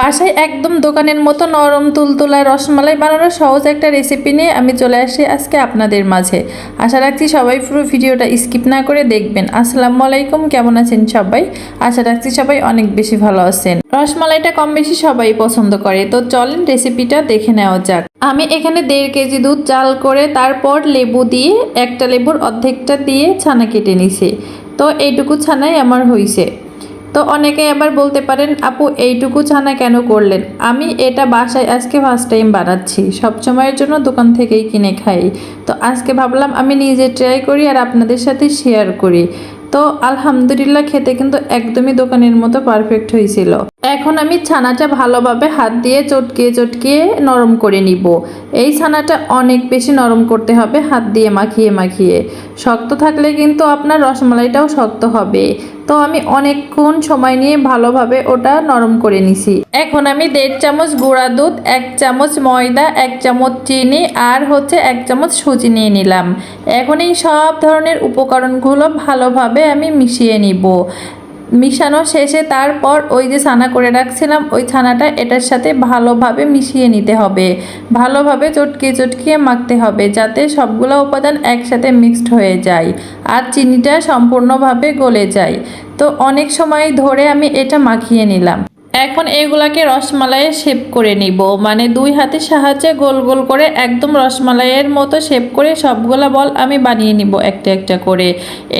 বাসায় একদম দোকানের মতো নরম তুলতুলা রসমালাই বানানোর সহজ একটা রেসিপি নিয়ে আমি চলে আসি আজকে আপনাদের মাঝে। আশা রাখছি সবাই পুরো ভিডিওটা স্কিপ না করে দেখবেন। আসসালামু আলাইকুম, কেমন আছেন সবাই? আশা রাখছি সবাই অনেক বেশি ভালো আছেন। রসমালাইটা কম বেশি সবাই পছন্দ করে। তো চলেন রেসিপিটা দেখে নেওয়া যাক। আমি এখানে দেড় কেজি দুধ চাল করে তারপর লেবু দিয়ে একটা লেবুর অর্ধেকটা দিয়ে ছানা কেটে নিছি। তো এইটুকু ছানাই আমার হইছে। তো অনেকে আবার বলতে পারেন, আপু, এইটুকু ছানা কেন করলেন? আমি এটা বাসায় আজকে ফার্স্ট টাইম বানাচ্ছি। সব সময়ের জন্য দোকান থেকেই কিনে খাই। তো আজকে ভাবলাম আমি নিজে ট্রাই করি আর আপনাদের সাথে শেয়ার করি। তো আলহামদুলিল্লাহ খেতে কিন্তু একদমই দোকানের মতো পারফেক্ট হয়েছিল। এখন আমি ছানাটা ভালোভাবে হাত দিয়ে চটকিয়ে চটকিয়ে নরম করে নিব। এই ছানাটা অনেক বেশি নরম করতে হবে, হাত দিয়ে মাখিয়ে মাখিয়ে। শক্ত থাকলে কিন্তু আপনার রসমালাইটাও শক্ত হবে। তো আমি অনেকক্ষণ সময় নিয়ে ভালোভাবে ওটা নরম করে নিছি। এখন আমি দেড় চামচ গুঁড়া দুধ, এক চামচ ময়দা, এক চামচ চিনি আর হচ্ছে এক চামচ সুজি নিয়ে নিলাম। এখন এই সব ধরনের উপকরণগুলো ভালোভাবে আমি মিশিয়ে নিব। মিশানো শেষে তারপর ওই যে ছানা করে রাখছিলাম, ওই ছানাটা এটার সাথে ভালোভাবে মিশিয়ে নিতে হবে। ভালোভাবে চটকিয়ে চটকিয়ে মাখতে হবে যাতে সবগুলো উপাদান একসাথে মিক্সড হয়ে যায় আর চিনিটা সম্পূর্ণভাবে গলে যায়। তো অনেক সময় ধরে আমি এটা মাখিয়ে নিলাম। এখন এগুলাকে রসমালাইয়ে শেপ করে নিব। মানে দুই হাতের সাহায্যে গোল গোল করে একদম রসমালাইয়ের মতো শেপ করে সবগুলা বল আমি বানিয়ে নিব একটা একটা করে।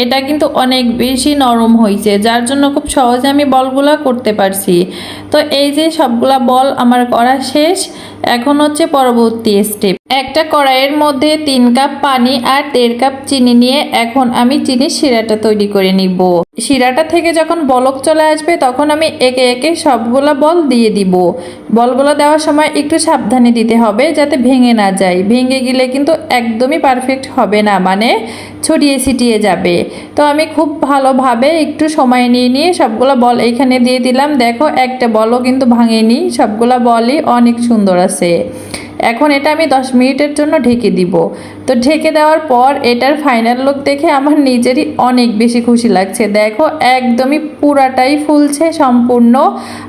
এটা কিন্তু অনেক বেশি নরম হয়েছে যার জন্য খুব সহজে আমি বলগুলা করতে পারছি। তো এই যে সবগুলা বল আমার করা শেষ এখন হচ্ছে পরবর্তী স্টেপ একটা কড়াইয়ের মধ্যে তিন কাপ পানি আর দেড় কাপ চিনি নিয়ে এখন আমি চিনির শিরাটা তৈরি করে নিব। শিরাটা থেকে যখন বলক চলে আসবে তখন আমি একে একে সবগুলা বল দিয়ে দিব। বলগুলো দেওয়ার সময় একটু সাবধানে দিতে হবে যাতে ভেঙে না যায়। ভেঙে গেলে কিন্তু একদমই পারফেক্ট হবে না। মানে ছড়িয়ে ছিটিয়ে যাবে। তো আমি খুব ভালোভাবে একটু সময় নিয়ে নিয়ে সবগুলো বল এখানে দিয়ে দিলাম। দেখো, একটা বলও কিন্তু ভাঙেনি। সবগুলো বলই অনেক সুন্দর আছে। এখন এটা আমি দশ মিনিটের জন্য ঢেকে দিব। তো ঢেকে দেওয়ার পর এটার ফাইনাল লুক দেখে আমার নিজেরই অনেক বেশি খুশি লাগছে। দেখো, একদমই পুরাটাই ফুলছে সম্পূর্ণ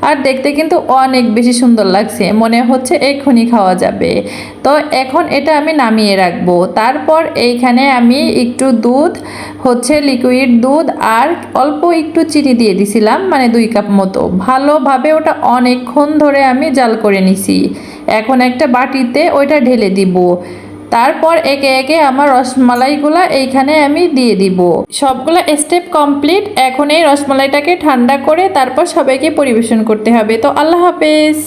আর দেখতে কিন্তু অনেক বেশি সুন্দর লাগছে। মনে হচ্ছে এক্ষুনি খাওয়া যাবে। তো এখন এটা আমি নামিয়ে রাখব। তারপর এইখানে আমি একটু দুধ, হচ্ছে লিকুইড দুধ আর অল্প একটু চিনি দিয়ে দিছিলাম মানে দুই কাপ মতো। ভালোভাবে ওটা অনেকক্ষণ ধরে আমি জাল করে নিছি। এখন একটা বাটিতে ওইটা ঢেলে দিব। তারপর একে একে আমার রসমালাইগুলা এইখানে আমি দিয়ে দিব। সবগুলা স্টেপ কমপ্লিট এখন এই রসমালাইটাকে ঠান্ডা করে তারপর সবাইকে পরিবেশন করতে হবে। তো আল্লাহ হাফেজ।